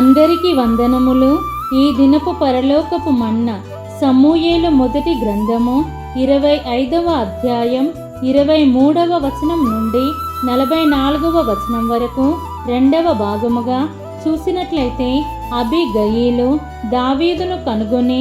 అందరికీ వందనములు. ఈ దినపు పరలోకపు మన్న సమూయేలు మొదటి గ్రంథము ఇరవై ఐదవ అధ్యాయం ఇరవై మూడవ వచనం నుండి నలభై నాలుగవ వచనం వరకు రెండవ భాగముగా చూసినట్లయితే అభిగయీలు దావీదును కనుగొని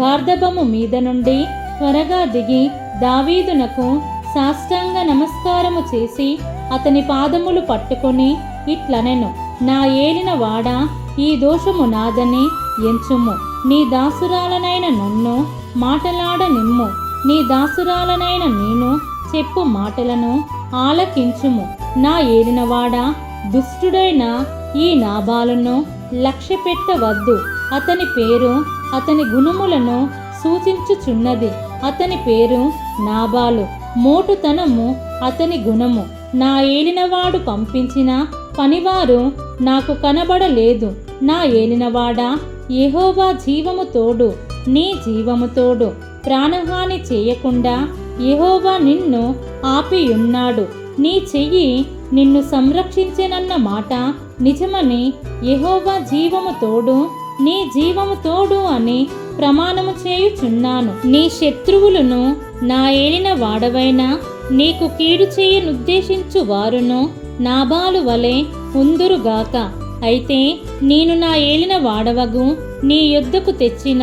గార్ధబము మీద నుండి త్వరగా దిగి దావీదునకు సాష్టాంగ నమస్కారము చేసి అతని పాదములు పట్టుకొని ఇట్లనెను. నా ఏలిన వాడా ఈ దోషము నాదని. ఎంచుము నీ దాసురాలనైన నన్ను మాటలాడ నిమ్ము. నీ దాసురాలనైన నేను చెప్పు మాటలను ఆలకించుము. నా ఏలినవాడా దుష్టుడైన ఈ నాభాలను లక్ష్య పెట్టవద్దు అతని పేరు అతని గుణములను సూచించుచున్నది. అతని పేరు నాబాలు. మోటుతనము అతని గుణము. నా ఏలినవాడు పంపించిన పనివారు నాకు కనబడలేదు. నా ఏలినవాడా? యహోవా జీవము తోడు. నీ జీవము తోడు. ప్రాణహాని చేయకుండా యహోవా నిన్ను ఆపియున్నాడు. నీ చెయ్యి నిన్ను సంరక్షించేనన్న మాట నిజమని యహోవా జీవము తోడు. నీ జీవము తోడు అని ప్రమాణము చేయుచున్నాను. నీ శత్రువులను నా ఏలిన వాడవైన నీకు కీడు చేయనుద్దేశించు వారును నాబాలు వలె ఉందురుగాక అయితే నేను నా ఏలిన వాడవగు నీ యుద్ధకు తెచ్చిన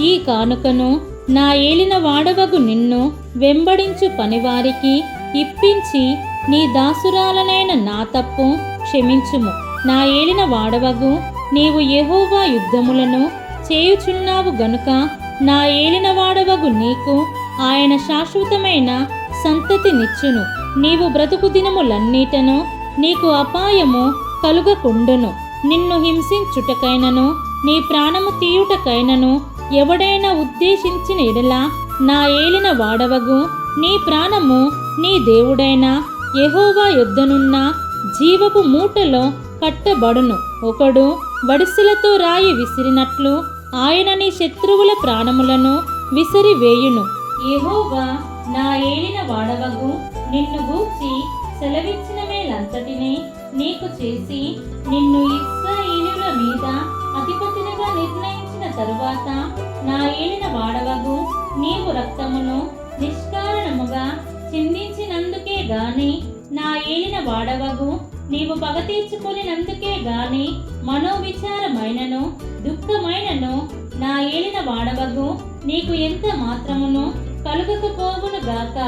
ఈ కానుకను నా ఏలిన వాడవగు నిన్ను వెంబడించు పనివారికి ఇప్పించి నీ దాసురాలనైన నా తప్పు క్షమించుము. నా ఏలిన వాడవగు నీవు యహోవా యుద్ధములను చేయుచున్నావు గనుక నా ఏలిన వాడవగు నీకు ఆయన శాశ్వతమైన సంతతినిచ్చును. నీవు బ్రతుకు దినములన్నిటను నీకు అపాయము కలుగకుండును. నిన్ను హింసించుటకైనను నీ ప్రాణము తీయుటకైనను ఎవడైనా ఉద్దేశించిన ఎడల నా ఏలిన వాడవగు. నీ ప్రాణము నీ దేవుడైన యహోవా యుద్ధనున్న జీవపు మూటలో కట్టబడును. ఒకడు వడిసెలతో రాయి విసిరినట్లు ఆయన నీ శత్రువుల ప్రాణములను విసిరివేయును. యహోవా నా ఏలిన వాడవగు. నిన్ను గూర్చి సెలవిచ్చిన అంతటిని నీకు చేసి నిన్ను ఇస్రాయేలుల మీద అధిపతినిగా నిర్ణయించిన తరువాత నా ఏలిన వాడవగు నీవు రక్తమును నిష్కారణముగా చిందించినందుకే గాని నా ఏలిన వాడవగు నీవు పగ తీర్చుకొనినందుకే గాని మనోవిచారమైనను దుఃఖమైనను నా ఏలిన వాడవగు నీకు ఎంత మాత్రమును కలుగకపోవును గాక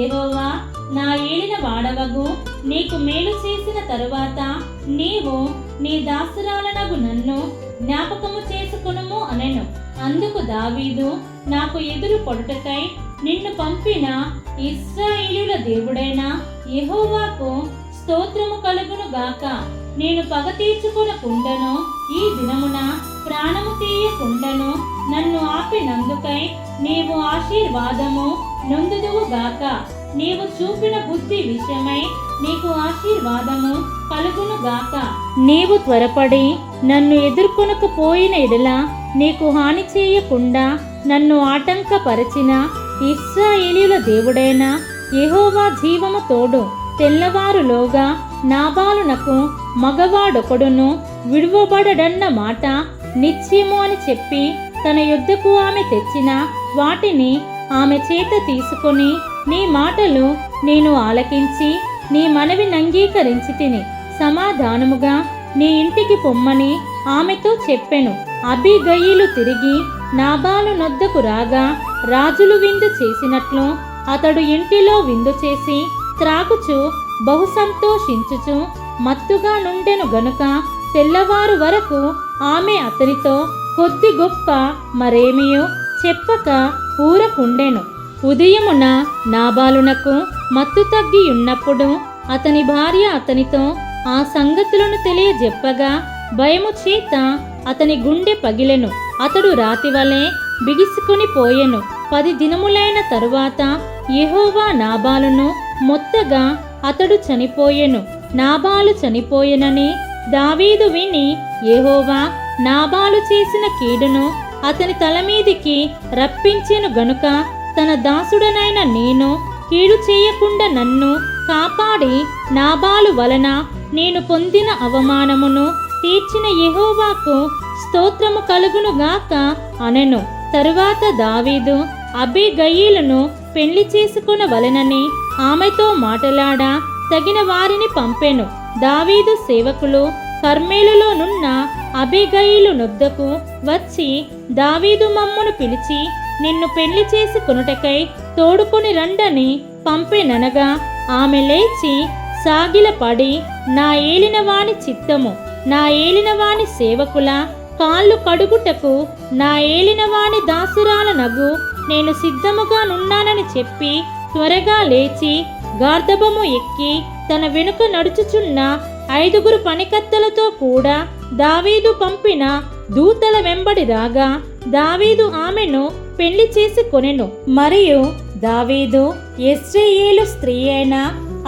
ఏహోవా నా ఏలిన వాడవగు నీకు మేలు చేసిన తరువాత నీవు నీ దాసురాలనగు నన్ను జ్ఞాపకము చేసుకునుము అనెను. అందుకు దావీదు నాకు ఎదురు పొడుటకై నిన్ను పంపిన ఇస్రాయిలుల దేవుడైన యహోవాకు స్తోత్రము కలుగును గాక. నేను పగ తీర్చుకొనకుండను ఈ దినమున ప్రాణము తీయకుండను నన్ను ఆపినందుకై నీవు ఆశీర్వాదము నొందుదువు గాక. నీవు చూపిన బుద్ధి విషయమై నీకు ఆశీర్వాదము కలుగును గాక నీవు త్వరపడి నన్ను ఎదుర్కొనకపోయిన ఎడల నీకు హాని చేయకుండా నన్ను ఆటంకపరచిన ఇస్రాయేలీల దేవుడైన యహోవా జీవము తోడు తెల్లవారులోగా నాబాలునకు మగవాడొకడును విడువబడడన్న మాట నిశ్చయము అని చెప్పి తన యుద్ధకు ఆమె తెచ్చిన వాటిని ఆమె చేత తీసుకొని నీ మాటలు నేను ఆలకించి నీ మనవిని అంగీకరించి తిని సమాధానముగా నీ ఇంటికి పొమ్మని ఆమెతో చెప్పెను. అభిగయిలు తిరిగి నాబాలు నొద్దకు రాగా రాజులు విందు చేసినట్లు అతడు ఇంటిలో విందు చేసి త్రాగుచు బహు సంతోషించుచు మత్తుగా నుండెను గనుక తెల్లవారు వరకు ఆమె అతనితో కొద్ది గొప్ప మరేమియో చెప్పక ఊరకుండెను. ఉదయమున నాబాలునకు మత్తు తగ్గి ఉన్నప్పుడు అతని భార్య అతనితో ఆ సంగతులను తెలియజెప్పగా భయము చేత అతని గుండె పగిలెను. అతడు రాతి వలె బిగిసుకుని పోయెను. పది దినములైన తరువాత యెహోవా నాబాలును మొత్తగా అతడు చనిపోయెను. నాబాలు చనిపోయెనని దావీదు విని యెహోవా నాబాలు చేసిన కీడును అతని తల మీదికి రప్పించెను గనుక తన దాసుడనైన నేను కీడు చేయకుండా నన్ను కాపాడి నాబాలు వలన నేను పొందిన అవమానమును తీర్చిన యహోవాకు స్తోత్రము కలుగును గాక అనెను. తరువాత దావీదు అబిగయీలను పెళ్ళి చేసుకొనవలెనని ఆమెతో మాటలాడా తగిన వారిని పంపెను. దావీదు సేవకులు కర్మేలులోనున్న అబిగయిలు నొద్దకు వచ్చి దావీదు మమ్మును పిలిచి నిన్ను పెళ్ళి చేసి కొనుటకై తోడుకొని రండని పంపేననగా ఆమె లేచి సాగిలపడి నా ఏలినవాని చిత్తము నా ఏలినవాని సేవకుల కాళ్ళు కడుగుటకు నా ఏలినవాని దాసురాల నగు నేను సిద్ధముగా నున్నానని చెప్పి త్వరగా లేచి గార్ధబము ఎక్కి తన వెనుక నడుచుచున్న ఐదుగురు పనికత్తలతో కూడా దావీదు పంపిన దూతల వెంబడి రాగా దావీదు ఆమెను పెళ్ళి చేసి కొనెను. మరియు దావీదు ఎస్రేయేలు స్త్రీ అయిన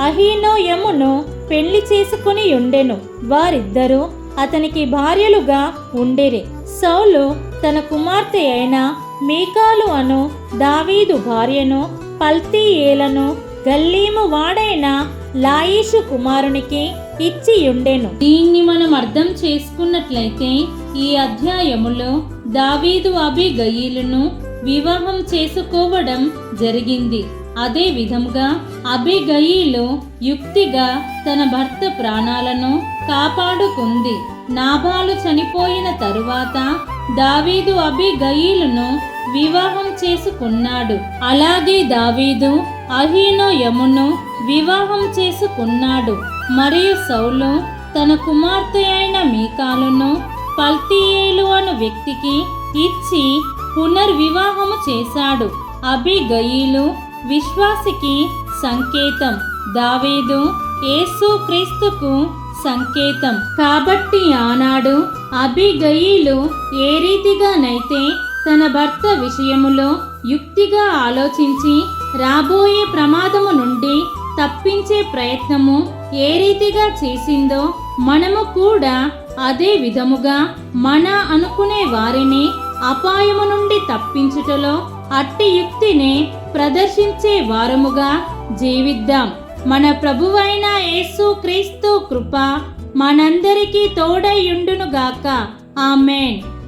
అహీనోయమును పెళ్ళి చేసుకుని ఉండెను. వారిద్దరూ అతనికి భార్యలుగా ఉండిరి. సౌలు తన కుమార్తె అయిన మీకాలు అను దావీదు భార్యను పల్తీయేలను గల్లీము వాడైన లాయిషు కుమారునికి ఇచ్చి ఉండెను. దీన్ని మనం అర్థం చేసుకున్నట్లయితే ఈ అధ్యాయములో దావీదు అబిగయీలను వివాహం చేసుకోవడం జరిగింది. అదే విధముగా అబిగయీలు యుక్తిగా తన భర్త ప్రాణాలను కాపాడుకుంది. నాభాలు చనిపోయిన తరువాత దావీదు అబిగయీలను వివాహం చేసుకున్నాడు. అలాగే దావీదు అహీనోయమును వివాహం చేసుకున్నాడు. మరియు సౌలు తన కుమార్తె అయిన మీకాలను పల్తీయేలు అను వ్యక్తికి ఇచ్చి పునర్వివాహము చేశాడు. అభిగయీలు విశ్వాసికి సంకేతం. దావేదు ఏసుక్రీస్తుకు సంకేతం. కాబట్టి ఆనాడు అభిగయీలు ఏ రీతిగానైతే తన భర్త విషయములో యుక్తిగా ఆలోచించి రాబోయే ప్రమాదము నుండి తప్పించే ప్రయత్నము ఏ రీతిగా చేసిందో మనము కూడా అదే విధముగా మన అనుకునే వారిని అపాయము నుండి తప్పించుటలో అట్టి యుక్తిని ప్రదర్శించే వారముగా జీవిద్దాం. మన ప్రభువైన యేసు క్రీస్తు కృప మనందరికీ తోడైయుండునుగాక ఆమెన్.